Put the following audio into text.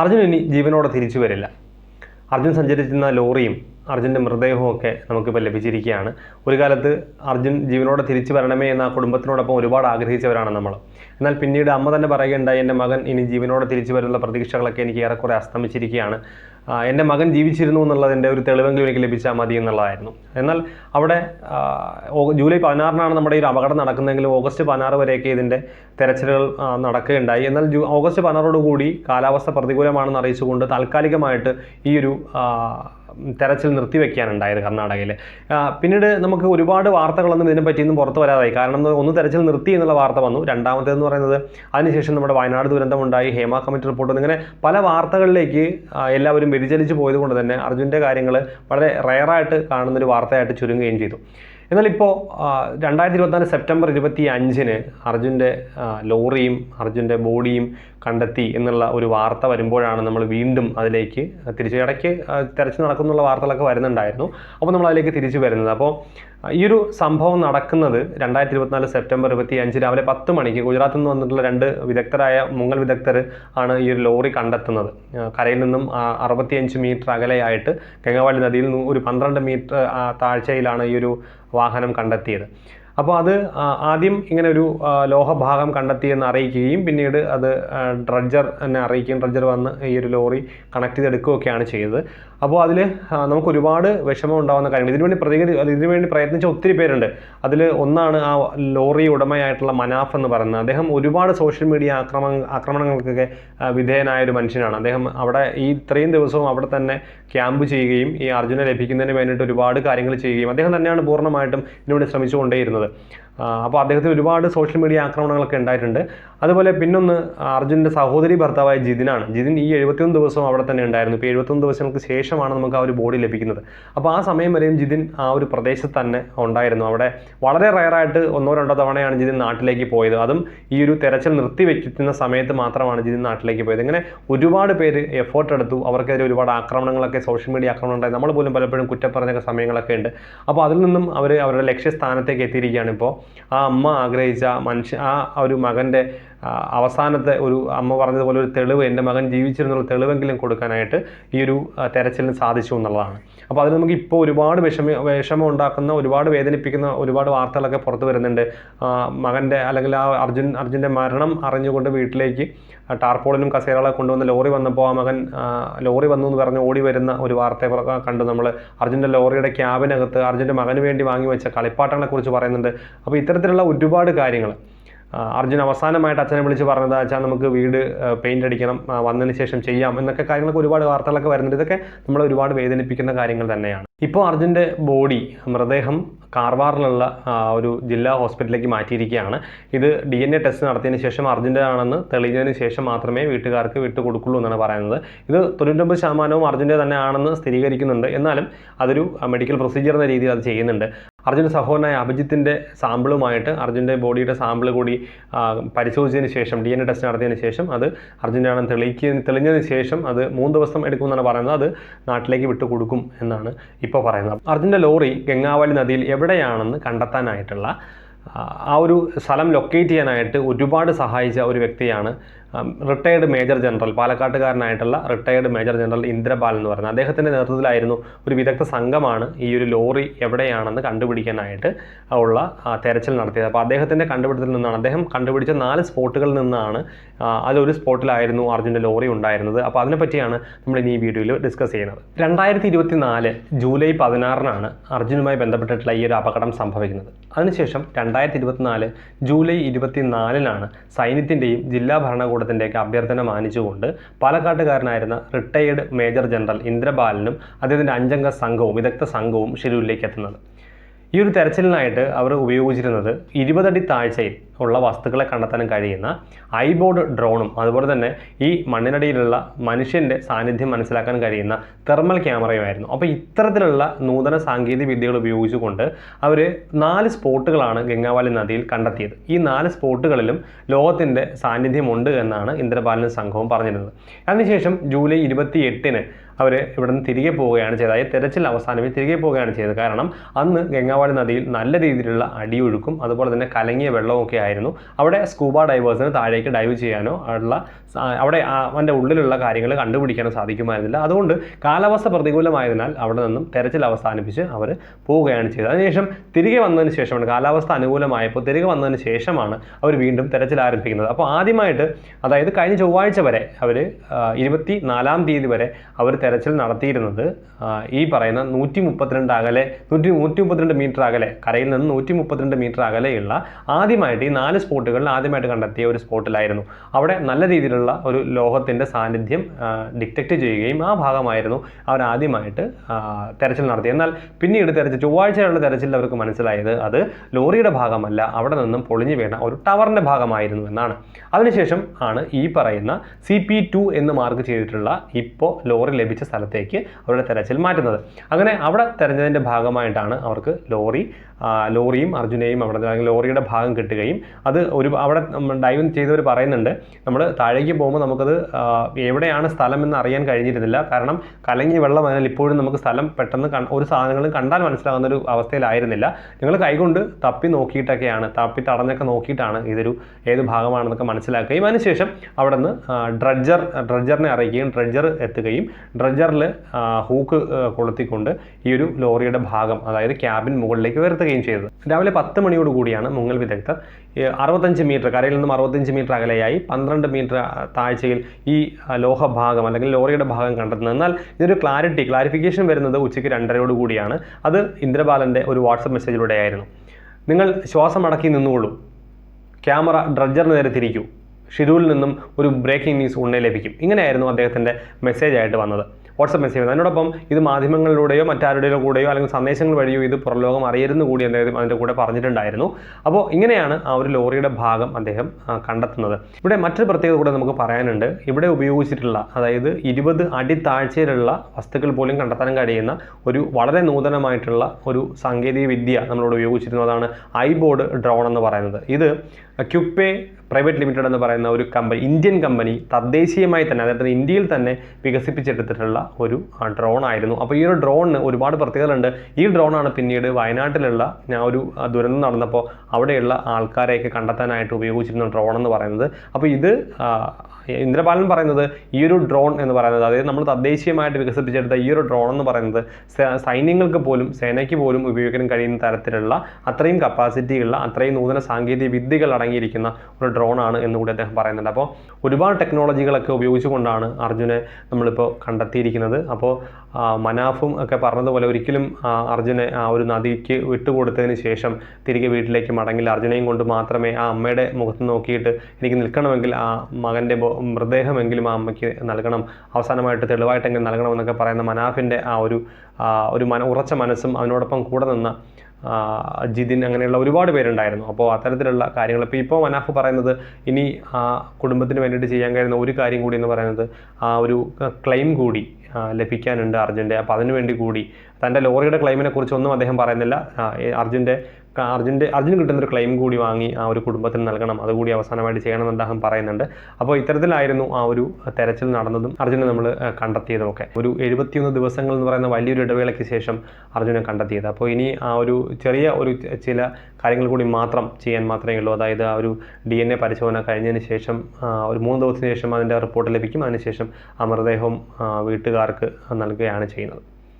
അർജുൻ ഇനി ജീവനോടെ തിരിച്ചു വരില്ല. അർജുൻ സഞ്ചരിച്ചിരുന്ന ലോറിയും അർജുന്റെ മൃതദേഹമൊക്കെ നമുക്കിപ്പോൾ ലഭിച്ചിരിക്കുകയാണ്. ഒരു കാലത്ത് അർജുൻ ജീവനോടെ തിരിച്ചു വരണമേ എന്ന് ആ കുടുംബത്തിനോടൊപ്പം ഒരുപാട് ആഗ്രഹിച്ചവരാണ് നമ്മൾ. എന്നാൽ പിന്നീട് അമ്മ തന്നെ പറയുകയുണ്ടായി എന്റെ മകൻ ഇനി ജീവനോടെ തിരിച്ചു വരുന്ന പ്രതീക്ഷകളൊക്കെ എനിക്ക് ഏറെക്കുറെ അസ്തമിച്ചിരിക്കുകയാണ്. എന്റെ മകൻ ജീവിച്ചിരുന്നു എന്നുള്ളതിന്റെ ഒരു തെളിവെങ്കിലും എനിക്ക് ലഭിച്ചാൽ മതി എന്നുള്ളതായിരുന്നു. എന്നാൽ അവിടെ ജൂലൈ പതിനാറിനാണ് നമ്മുടെ ഈ ഒരു അപകടം നടക്കുന്നതെങ്കിലും ഓഗസ്റ്റ് പതിനാറ് വരെയൊക്കെ ഇതിന്റെ തെരച്ചിലുകൾ നടക്കുകയുണ്ടായി. എന്നാൽ ജൂ ഓഗസ്റ്റ് പതിനാറോടുകൂടി കാലാവസ്ഥ പ്രതികൂലമാണെന്ന് അറിയിച്ചുകൊണ്ട് താൽക്കാലികമായിട്ട് ഈ ഒരു തെരച്ചിൽ നിർത്തിവെക്കാനുണ്ടായത് കർണാടകയിൽ പിന്നീട് നമുക്ക് ഒരുപാട് വാർത്തകളൊന്നും ഇതിനെ പറ്റിയൊന്നും പുറത്തു വരാതായി. കാരണം ഒന്ന് തെരച്ചിൽ നിർത്തി എന്നുള്ള വാർത്ത വന്നു. രണ്ടാമത്തേതെന്ന് പറയുന്നത് അതിനുശേഷം നമ്മുടെ വയനാട് ദുരന്തമുണ്ടായി ഹേമ കമ്മിറ്റി റിപ്പോർട്ട് ഇങ്ങനെ പല വാർത്തകളിലേക്ക് എല്ലാവരും വ്യതിചലിച്ച് പോയതുകൊണ്ട് തന്നെ അർജുന്റെ കാര്യങ്ങൾ വളരെ റയറായിട്ട് കാണുന്നൊരു വാർത്തയായിട്ട് ചുരുങ്ങുകയും ചെയ്തു. എന്നാൽ ഇപ്പോൾ രണ്ടായിരത്തി ഇരുപത്തിനാല് സെപ്റ്റംബർ ഇരുപത്തി അഞ്ചിന് അർജുന്റെ ലോറിയും അർജുന്റെ ബോഡിയും കണ്ടെത്തി എന്നുള്ള ഒരു വാർത്ത വരുമ്പോഴാണ് നമ്മൾ വീണ്ടും അതിലേക്ക് തിരിച്ച് ഇടയ്ക്ക് തെരച്ചിൽ നടക്കുന്നുള്ള വാർത്തകളൊക്കെ വരുന്നുണ്ടായിരുന്നു. അപ്പോൾ നമ്മൾ അതിലേക്ക് തിരിച്ചു വരുന്നത്. അപ്പോൾ ഈ ഒരു സംഭവം നടക്കുന്നത് രണ്ടായിരത്തി ഇരുപത്തിനാല് സെപ്റ്റംബർ ഇരുപത്തി അഞ്ച് രാവിലെ പത്ത് മണിക്ക് ഗുജറാത്തിൽ നിന്ന് വന്നിട്ടുള്ള രണ്ട് വിദഗ്ധരായ മുങ്ങൽ വിദഗ്ധർ ആണ് ഈ ഒരു ലോറി കണ്ടെത്തുന്നത്. കരയിൽ നിന്നും അറുപത്തിയഞ്ച് മീറ്റർ അകലെയായിട്ട് ഗംഗാവളി നദിയിൽ നിന്ന് ഒരു പന്ത്രണ്ട് മീറ്റർ താഴ്ചയിലാണ് ഈ ഒരു വാഹനം കണ്ടെത്തിയത്. അപ്പോൾ അത് ആദ്യം ഇങ്ങനെ ഒരു ലോഹഭാഗം കണ്ടെത്തിയെന്ന് അറിയിക്കുകയും പിന്നീട് അത് ഡ്രഡ്ജർ എന്നെ അറിയിക്കുകയും ഡ്രഡ്ജർ വന്ന് ഈ ഒരു ലോറി കണക്ട് ചെയ്തെടുക്കുകയൊക്കെയാണ് ചെയ്തത്. അപ്പോൾ അതിൽ നമുക്ക് ഒരുപാട് വിഷമം ഉണ്ടാകുന്ന കാര്യങ്ങൾ. ഇതിനുവേണ്ടി പ്രതികരി ഇതിനുവേണ്ടി പ്രയത്നിച്ച ഒത്തിരി പേരുണ്ട്. അതിൽ ഒന്നാണ് ആ ലോറി ഉടമയായിട്ടുള്ള മനാഫ് എന്ന് പറയുന്നത്. അദ്ദേഹം ഒരുപാട് സോഷ്യൽ മീഡിയ ആക്രമ ആക്രമണങ്ങൾക്കൊക്കെ വിധേയനായ ഒരു മനുഷ്യനാണ്. അദ്ദേഹം അവിടെ ഈ ഇത്രയും ദിവസവും അവിടെ തന്നെ ക്യാമ്പ് ചെയ്യുകയും ഈ അർജുനെ ലഭിക്കുന്നതിന് വേണ്ടിയിട്ട് ഒരുപാട് കാര്യങ്ങൾ ചെയ്യുകയും അദ്ദേഹം തന്നെയാണ് പൂർണമായിട്ടും ഇതിനുവേണ്ടി ശ്രമിച്ചുകൊണ്ടേയിരുന്നത്. അപ്പോൾ അദ്ദേഹത്തിന് ഒരുപാട് സോഷ്യൽ മീഡിയ ആക്രമണങ്ങളൊക്കെ ഉണ്ടായിട്ടുണ്ട്. അതുപോലെ പിന്നൊന്ന് അർജുന്റെ സഹോദരി ഭർത്താവായ ജിതിനാണ്. ജിതിൻ ഈ എഴുപത്തിയൊന്ന് ദിവസം അവിടെ തന്നെ ഉണ്ടായിരുന്നു. ഇപ്പോൾ എഴുപത്തൊന്ന് ദിവസങ്ങൾക്ക് ശേഷമാണ് നമുക്ക് ആ ഒരു ബോഡി ലഭിക്കുന്നത്. അപ്പോൾ ആ സമയം വരെയും ജിതിൻ ആ ഒരു പ്രദേശത്ത് തന്നെ ഉണ്ടായിരുന്നു. അവിടെ വളരെ റയറായിട്ട് ഒന്നോ രണ്ടോ തവണയാണ് ജിതിൻ നാട്ടിലേക്ക് പോയത്. അതും ഈ ഒരു തെരച്ചിൽ നിർത്തി വെക്കുന്ന സമയത്ത് മാത്രമാണ് ജിതിൻ നാട്ടിലേക്ക് പോയത്. ഇങ്ങനെ ഒരുപാട് പേര് എഫേർട്ട് എടുത്തു. അവർക്കെതിരെ ഒരുപാട് ആക്രമണങ്ങളൊക്കെ സോഷ്യൽ മീഡിയ ആക്രമണം ഉണ്ടായി. നമ്മൾ പോലും പലപ്പോഴും കുറ്റപ്പറഞ്ഞ സമയങ്ങളൊക്കെ ഉണ്ട്. അപ്പോൾ അതിൽ നിന്നും അവർ അവരുടെ ലക്ഷ്യസ്ഥാനത്തേക്ക് എത്തിയിരിക്കുകയാണ് ഇപ്പോൾ. ആ അമ്മ ആഗ്രഹിച്ച മനുഷ്യ ആ ഒരു മകന്റെ അവസാനത്തെ ഒരു അമ്മ പറഞ്ഞതുപോലെ ഒരു തെളിവ് എന്റെ മകൻ ജീവിച്ചിരുന്നുള്ള തെളിവെങ്കിലും കൊടുക്കാനായിട്ട് ഈ ഒരു തെരച്ചിലിന് സാധിച്ചു എന്നുള്ളതാണ്. അപ്പോൾ അതിൽ നമുക്ക് ഇപ്പോൾ ഒരുപാട് വിഷമ വിഷമം ഉണ്ടാക്കുന്ന ഒരുപാട് വേദനിപ്പിക്കുന്ന ഒരുപാട് വാർത്തകളൊക്കെ പുറത്തു വരുന്നുണ്ട്. മകന്റെ അല്ലെങ്കിൽ ആ അർജുൻ അർജുന്റെ മരണം അറിഞ്ഞുകൊണ്ട് വീട്ടിലേക്ക് ടാർപോളിനും കസേരകളെ കൊണ്ടുവന്ന് ലോറി വന്നപ്പോൾ ആ മകൻ ലോറി വന്നു എന്ന് പറഞ്ഞ് ഓടി വരുന്ന ഒരു വാർത്ത കണ്ട് നമ്മൾ. അർജുന്റെ ലോറിയുടെ ക്യാബിനകത്ത് അർജുന്റെ മകന് വേണ്ടി വാങ്ങി വെച്ച കളിപ്പാട്ടങ്ങളെക്കുറിച്ച് പറയുന്നുണ്ട്. അപ്പോൾ ഇത്തരത്തിലുള്ള ഒരുപാട് കാര്യങ്ങൾ അർജുൻ അവസാനമായിട്ട് അച്ഛനെ വിളിച്ച് പറഞ്ഞത് അച്ഛാ നമുക്ക് വീട് പെയിന്റ് അടിക്കണം വന്നതിന് ശേഷം ചെയ്യാം എന്നൊക്കെ കാര്യങ്ങളൊക്കെ ഒരുപാട് വാർത്തകളൊക്കെ വരുന്നുണ്ട്. ഇതൊക്കെ നമ്മളെ ഒരുപാട് വേദനിപ്പിക്കുന്ന കാര്യങ്ങൾ തന്നെയാണ്. ഇപ്പോൾ അർജുന്റെ ബോഡി മൃതദേഹം കാർവാറിലുള്ള ഒരു ജില്ലാ ഹോസ്പിറ്റലിലേക്ക് മാറ്റിയിരിക്കുകയാണ്. ഇത് ഡി എൻ എ ടെസ്റ്റ് നടത്തിയതിന് ശേഷം അർജുന്റെ ആണെന്ന് തെളിഞ്ഞതിന് ശേഷം മാത്രമേ വീട്ടുകാർക്ക് വിട്ടു കൊടുക്കുള്ളൂ എന്നാണ് പറയുന്നത്. ഇത് തൊണ്ണൂറ്റൊമ്പത് ശതമാനവും അർജുന്റെ തന്നെ ആണെന്ന് സ്ഥിരീകരിക്കുന്നുണ്ട്. എന്നാലും അതൊരു മെഡിക്കൽ പ്രൊസീജിയർ എന്ന രീതിയിൽ അത് ചെയ്യുന്നുണ്ട്. അർജുന്റെ സഹോദരനായ അഭിജിത്തിന്റെ സാമ്പിളുമായിട്ട് അർജുന്റെ ബോഡിയുടെ സാമ്പിൾ കൂടി പരിശോധിച്ചതിന് ശേഷം ഡി എൻ എ ടെസ്റ്റ് നടത്തിയതിന് ശേഷം അത് അർജുന്റെ ആണെന്ന് തെളിയിക്കുക തെളിഞ്ഞതിന് ശേഷം അത് മൂന്ന് ദിവസം എടുക്കുമെന്നാണ് പറയുന്നത്. അത് നാട്ടിലേക്ക് വിട്ടു കൊടുക്കും എന്നാണ് ഇപ്പോൾ പറയുന്നത്. അർജുന്റെ ലോറി ഗംഗാവലി നദിയിൽ എവിടെയാണെന്ന് കണ്ടെത്താനായിട്ടുള്ള ആ ഒരു സ്ഥലം ലൊക്കേറ്റ് ചെയ്യാനായിട്ട് ഒരുപാട് സഹായിച്ച ഒരു വ്യക്തിയാണ് റിട്ടയർഡ് മേജർ ജനറൽ പാലക്കാട്ടുകാരനായിട്ടുള്ള റിട്ടയർഡ് മേജർ ജനറൽ ഇന്ദ്രപാൽ എന്ന് പറയുന്നത് അദ്ദേഹത്തിന്റെ നേതൃത്വത്തിലായിരുന്നു ഒരു വിദഗ്ധ സംഘമാണ് ഈ ഒരു ലോറി എവിടെയാണെന്ന് കണ്ടുപിടിക്കാനായിട്ട് ഉള്ള തെരച്ചിൽ നടത്തിയത്. അപ്പോൾ അദ്ദേഹത്തിന്റെ കണ്ടുപിടുത്തത്തിൽ നിന്നാണ് അദ്ദേഹം കണ്ടുപിടിച്ച നാല് സ്പോട്ടുകളിൽ നിന്നാണ് അതൊരു സ്പോട്ടിലായിരുന്നു അർജുന്റെ ലോറി ഉണ്ടായിരുന്നത്. അപ്പോൾ അതിനെപ്പറ്റിയാണ് നമ്മൾ ഇനി ഈ വീഡിയോയിൽ ഡിസ്കസ് ചെയ്യുന്നത്. രണ്ടായിരത്തി ഇരുപത്തി നാല് ജൂലൈ പതിനാറിനാണ് അർജുനുമായി ബന്ധപ്പെട്ടിട്ടുള്ള ഈ ഒരു അപകടം സംഭവിക്കുന്നത്. അതിനുശേഷം രണ്ടായിരത്തി ഇരുപത്തിനാല് ജൂലൈ ഇരുപത്തിനാലിനാണ് സൈന്യത്തിന്റെയും ജില്ലാ ഭരണകൂടത്തിന്റെയൊക്കെ അഭ്യർത്ഥന മാനിച്ചുകൊണ്ട് പാലക്കാട്ടുകാരനായിരുന്ന റിട്ടയേർഡ് മേജർ ജനറൽ ഇന്ദ്രബാലനും അദ്ദേഹത്തിന്റെ അഞ്ചംഗ സംഘവും വിദഗ്ധ സംഘവും ഷിരൂരിലേക്ക് എത്തുന്നത്. ഈ ഒരു തെരച്ചിലിനായിട്ട് അവർ ഉപയോഗിച്ചിരുന്നത് ഇരുപതടി താഴ്ചയിൽ ഉള്ള വസ്തുക്കളെ കണ്ടെത്താനും കഴിയുന്ന ഐബോർഡ് ഡ്രോണും അതുപോലെ തന്നെ ഈ മണ്ണിനടിയിലുള്ള മനുഷ്യന്റെ സാന്നിധ്യം മനസ്സിലാക്കാൻ കഴിയുന്ന തെർമൽ ക്യാമറയുമായിരുന്നു. അപ്പോൾ ഇത്തരത്തിലുള്ള നൂതന സാങ്കേതിക വിദ്യകൾ ഉപയോഗിച്ചുകൊണ്ട് അവർ നാല് സ്പോട്ടുകളാണ് ഗംഗാവാലി നദിയിൽ കണ്ടെത്തിയത്. ഈ നാല് സ്പോട്ടുകളിലും ലോകത്തിന്റെ സാന്നിധ്യമുണ്ട് എന്നാണ് ഇന്ദ്രപാലനും സംഘവും പറഞ്ഞിരുന്നത്. അതിനുശേഷം ജൂലൈ ഇരുപത്തി എട്ടിന് അവർ ഇവിടെ നിന്ന് തിരികെ പോവുകയാണ് ചെയ്തത്. അതായത് തെരച്ചിൽ അവസാനിപ്പിച്ച് തിരികെ പോവുകയാണ് ചെയ്തത്. കാരണം അന്ന് ഗംഗാവാടി നദിയിൽ നല്ല രീതിയിലുള്ള അടിയൊഴുക്കും അതുപോലെ തന്നെ കലങ്ങിയ വെള്ളവും ഒക്കെ അവിടെ സ്കൂബ ഡൈവേഴ്സിന് താഴേക്ക് ഡൈവ് ചെയ്യാനോ ഉള്ള അവിടെ അവന്റെ ഉള്ളിലുള്ള കാര്യങ്ങൾ കണ്ടുപിടിക്കാനോ സാധിക്കുമായിരുന്നില്ല. അതുകൊണ്ട് കാലാവസ്ഥ പ്രതികൂലമായതിനാൽ അവിടെ നിന്നും തെരച്ചിൽ അവസാനിപ്പിച്ച് അവർ പോവുകയാണ് ചെയ്തത്. അതിനുശേഷം തിരികെ വന്നതിന് ശേഷമാണ് കാലാവസ്ഥ അനുകൂലമായപ്പോൾ തിരികെ വന്നതിന് ശേഷമാണ് അവർ വീണ്ടും തെരച്ചിൽ ആരംഭിക്കുന്നത്. അപ്പോൾ ആദ്യമായിട്ട് അതായത് കഴിഞ്ഞ ചൊവ്വാഴ്ച വരെ അവർ ഇരുപത്തി നാലാം തീയതി വരെ അവർ തെരച്ചിൽ നടത്തിയിരുന്നത് ഈ പറയുന്ന നൂറ്റി മുപ്പത്തിരണ്ട് അകലെ നൂറ്റി നൂറ്റി മുപ്പത്തിരണ്ട് മീറ്റർ അകലെ കരയിൽ നിന്ന് നൂറ്റി മുപ്പത്തിരണ്ട് മീറ്റർ അകലെയുള്ള ആദ്യമായിട്ട് ഈ നാല് സ്പോട്ടുകളിൽ ആദ്യമായിട്ട് കണ്ടെത്തിയ ഒരു സ്പോട്ടിലായിരുന്നു. അവിടെ നല്ല രീതിയിലുള്ള ഒരു ലോഹത്തിന്റെ സാന്നിധ്യം ഡിറ്റക്റ്റ് ചെയ്യുകയും ആ ഭാഗമായിരുന്നു അവർ ആദ്യമായിട്ട് തെരച്ചിൽ നടത്തി എന്നാൽ പിന്നീട് തെരച്ചിൽ ചൊവ്വാഴ്ചയുള്ള തെരച്ചിൽ അവർക്ക് മനസ്സിലായത് അത് ലോറിയുടെ ഭാഗമല്ല അവിടെ നിന്നും പൊളിഞ്ഞു വീണ ഒരു ടവറിന്റെ ഭാഗമായിരുന്നു എന്നാണ്. അതിനുശേഷം ആണ് ഈ പറയുന്ന സി പി ടു എന്ന് മാർക്ക് ചെയ്തിട്ടുള്ള ഇപ്പോൾ ലോറി ലഭിച്ച സ്ഥലത്തേക്ക് അവരുടെ തെരച്ചിൽ മാറ്റുന്നത്. അങ്ങനെ അവിടെ തെരഞ്ഞതിന്റെ ഭാഗമായിട്ടാണ് അവർക്ക് ലോറി ലോറിയും അർജുനയും അവിടെ ലോറിയുടെ ഭാഗം കിട്ടുകയും അത് ഒരു അവിടെ ഡൈവ് ചെയ്തവർ പറയുന്നുണ്ട് നമ്മൾ താഴേക്ക് പോകുമ്പോൾ നമുക്കത് എവിടെയാണ് സ്ഥലം എന്ന് അറിയാൻ കഴിഞ്ഞിരുന്നില്ല. കാരണം കലങ്ങി വെള്ളം അതിനാൽ ഇപ്പോഴും നമുക്ക് സ്ഥലം പെട്ടെന്ന് ഒരു സാധനങ്ങളും കണ്ടാൽ മനസ്സിലാകുന്ന ഒരു അവസ്ഥയിലായിരുന്നില്ല. ഞങ്ങൾ കൈകൊണ്ട് തപ്പി നോക്കിയിട്ടൊക്കെയാണ് തപ്പി തടഞ്ഞൊക്കെ നോക്കിയിട്ടാണ് ഇതൊരു ഏത് ഭാഗമാണെന്നൊക്കെ മനസ്സിലാക്കുകയും അതിനുശേഷം അവിടെ നിന്ന് ഡ്രഡ്ജർ ഡ്രഡ്ജറിനെ അറിയിക്കുകയും ഡ്രഡ്ജർ എത്തുകയും ഡ്രഡ്ജറിൽ ഹൂക്ക് കൊളുത്തിക്കൊണ്ട് ഈ ഒരു ലോറിയുടെ ഭാഗം അതായത് ക്യാബിൻ മുകളിലേക്ക് ഉയർത്തുകയും ചെയ്തത് രാവിലെ പത്ത് മണിയോട് കൂടിയാണ് മുങ്ങൽ വിദഗ്ധർ അറുപത്തഞ്ച് മീറ്റർ കരയിൽ നിന്നും അറുപത്തഞ്ച് മീറ്റർ അകലെയായി പന്ത്രണ്ട് മീറ്റർ താഴ്ചയിൽ ഈ ലോഹഭാഗം അല്ലെങ്കിൽ ലോറിയുടെ ഭാഗം കണ്ടെത്തുന്നത്. എന്നാൽ ഇതൊരു ക്ലാരിറ്റി ക്ലാരിഫിക്കേഷൻ വരുന്നത് ഉച്ചയ്ക്ക് രണ്ടരയോട് കൂടിയാണ്. അത് ഇന്ദ്രബാലന്റെ ഒരു വാട്സപ്പ് മെസ്സേജിലൂടെ ആയിരുന്നു. നിങ്ങൾ ശ്വാസം അടക്കി നിന്നുകൊള്ളൂ. ക്യാമറ ഡ്രഡ്ജറിന് നേരെ തിരിക്കൂ. ഷെഡ്യൂളിൽ നിന്നും ഒരു ബ്രേക്കിംഗ് ന്യൂസ് ഉടനെ ലഭിക്കും. ഇങ്ങനെയായിരുന്നു അദ്ദേഹത്തിന്റെ മെസ്സേജായിട്ട് വന്നത്. വാട്സപ്പ് മെസ്സേജ് ചെയ്യുന്നത്. അതിനോടൊപ്പം ഇത് മാധ്യമങ്ങളിലൂടെയോ മറ്റാരുടെയോ കൂടെയോ അല്ലെങ്കിൽ സന്ദേശങ്ങൾ വഴിയോ ഇത് പുറലോകം അറിയരുന്നു കൂടി അദ്ദേഹം അതിന്റെ കൂടെ പറഞ്ഞിട്ടുണ്ടായിരുന്നു. അപ്പോൾ ഇങ്ങനെയാണ് ആ ഒരു ലോറിയുടെ ഭാഗം അദ്ദേഹം കണ്ടെത്തുന്നത്. ഇവിടെ മറ്റൊരു പ്രത്യേകത കൂടെ നമുക്ക് പറയാനുണ്ട്. ഇവിടെ ഉപയോഗിച്ചിട്ടുള്ള അതായത് ഇരുപത് അടി താഴ്ചയിലുള്ള വസ്തുക്കൾ പോലും കണ്ടെത്താൻ കഴിയുന്ന ഒരു വളരെ നൂതനമായിട്ടുള്ള ഒരു സാങ്കേതിക വിദ്യ നമ്മളിവിടെ ഉപയോഗിച്ചിരുന്നതാണ് ബോർഡ് ഡ്രോൺ എന്ന് പറയുന്നത്. ഇത് ക്യുപ്പേ പ്രൈവറ്റ് ലിമിറ്റഡ് എന്ന് പറയുന്ന ഒരു കമ്പനി ഇന്ത്യൻ കമ്പനി തദ്ദേശീയമായി തന്നെ അതായത് ഇന്ത്യയിൽ തന്നെ വികസിപ്പിച്ചെടുത്തിട്ടുള്ള ഒരു ഡ്രോൺ ആയിരുന്നു. അപ്പോൾ ഈ ഒരു ഡ്രോണിന് ഒരുപാട് പ്രത്യേകതകളുണ്ട്. ഈ ഡ്രോണാണ് പിന്നീട് വയനാട്ടിലുള്ള ഞാൻ ഒരു ദുരന്തം നടന്നപ്പോൾ അവിടെയുള്ള ആൾക്കാരെയൊക്കെ കണ്ടെത്താനായിട്ട് ഉപയോഗിച്ചിരുന്ന ഡ്രോൺ എന്ന് പറയുന്നത്. അപ്പോൾ ഇത് ഇന്ദ്രപാലൻ പറയുന്നത് ഈ ഒരു ഡ്രോൺ എന്ന് പറയുന്നത്. അതായത് നമ്മൾ തദ്ദേശീയമായിട്ട് വികസിപ്പിച്ചെടുത്ത ഈ ഒരു ഡ്രോൺ എന്ന് പറയുന്നത് സൈന്യങ്ങൾക്ക് പോലും സേനയ്ക്ക് പോലും ഉപയോഗിക്കാൻ കഴിയുന്ന തരത്തിലുള്ള അത്രയും കപ്പാസിറ്റിയുള്ള അത്രയും നൂതന സാങ്കേതിക വിദ്യകൾ അടങ്ങിയിരിക്കുന്ന ഒരു ഡ്രോണാണ് എന്നുകൂടി അദ്ദേഹം പറയുന്നുണ്ട്. അപ്പോൾ ഒരുപാട് ടെക്നോളജികളൊക്കെ ഉപയോഗിച്ചുകൊണ്ടാണ് അർജുനെ നമ്മളിപ്പോൾ കണ്ടെത്തിയിരിക്കുന്നത്. അപ്പോൾ മനാഫും ഒക്കെ പറഞ്ഞതുപോലെ ഒരിക്കലും അർജുനെ ആ ഒരു നദിക്ക് വിട്ടുകൊടുത്തതിന് ശേഷം തിരികെ വീട്ടിലേക്ക് മടങ്ങില്ല. അർജുനെയും കൊണ്ട് മാത്രമേ ആ അമ്മയുടെ മുഖത്ത് നോക്കിയിട്ട് എനിക്ക് നിൽക്കണമെങ്കിൽ ആ മകന്റെ മൃതദേഹമെങ്കിലും ആ അമ്മയ്ക്ക് നൽകണം. അവസാനമായിട്ട് തെളിവായിട്ടെങ്കിലും നൽകണമെന്നൊക്കെ പറയുന്ന മനാഫിന്റെ ആ ഒരു ഒരു മന ഉറച്ച മനസ്സും അതിനോടൊപ്പം കൂടെ നിന്ന ജിതിൻ അങ്ങനെയുള്ള ഒരുപാട് പേരുണ്ടായിരുന്നു. അപ്പോൾ അത്തരത്തിലുള്ള കാര്യങ്ങൾ ഇപ്പോൾ ഇപ്പോൾ മനാഫ് പറയുന്നത് ഇനി ആ കുടുംബത്തിന് വേണ്ടിയിട്ട് ചെയ്യാൻ കഴിയുന്ന ഒരു കാര്യം കൂടി എന്ന് പറയുന്നത് ആ ഒരു ക്ലെയിം കൂടി ലഭിക്കാനുണ്ട് അർജുന്റെ അപ്പോൾ അതിനുവേണ്ടി കൂടി തന്റെ ലോറിയുടെ ക്ലെയിമിനെ കുറിച്ചൊന്നും അദ്ദേഹം പറയുന്നില്ല. അർജുന്റെ അർജുന്റെ അർജുൻ കിട്ടുന്ന ഒരു ക്ലെയിം കൂടി വാങ്ങി ആ ഒരു കുടുംബത്തിന് നൽകണം. അതുകൂടി അവസാനമായിട്ട് ചെയ്യണമെന്ന് അദ്ദേഹം പറയുന്നുണ്ട്. അപ്പോൾ ഇത്തരത്തിലായിരുന്നു ആ ഒരു തെരച്ചിൽ നടന്നതും അർജുനെ നമ്മൾ കണ്ടെത്തിയതുമൊക്കെ. ഒരു എഴുപത്തിയൊന്ന് ദിവസങ്ങൾ എന്ന് പറയുന്ന വലിയൊരു ഇടവേളയ്ക്ക് ശേഷം അർജുനെ കണ്ടെത്തിയത്. അപ്പോൾ ഇനി ആ ഒരു ചെറിയ ഒരു ചില കാര്യങ്ങൾ കൂടി മാത്രം ചെയ്യാൻ മാത്രമേ ഉള്ളൂ. അതായത് ആ ഒരു ഡി എൻ എ പരിശോധന കഴിഞ്ഞതിന് ശേഷം ഒരു മൂന്ന് ദിവസത്തിന് ശേഷം അതിന്റെ റിപ്പോർട്ട് ലഭിക്കും. അതിനുശേഷം ആ മൃതദേഹം വീട്ടുകാർക്ക് നൽകുകയാണ് ചെയ്യുന്നത്.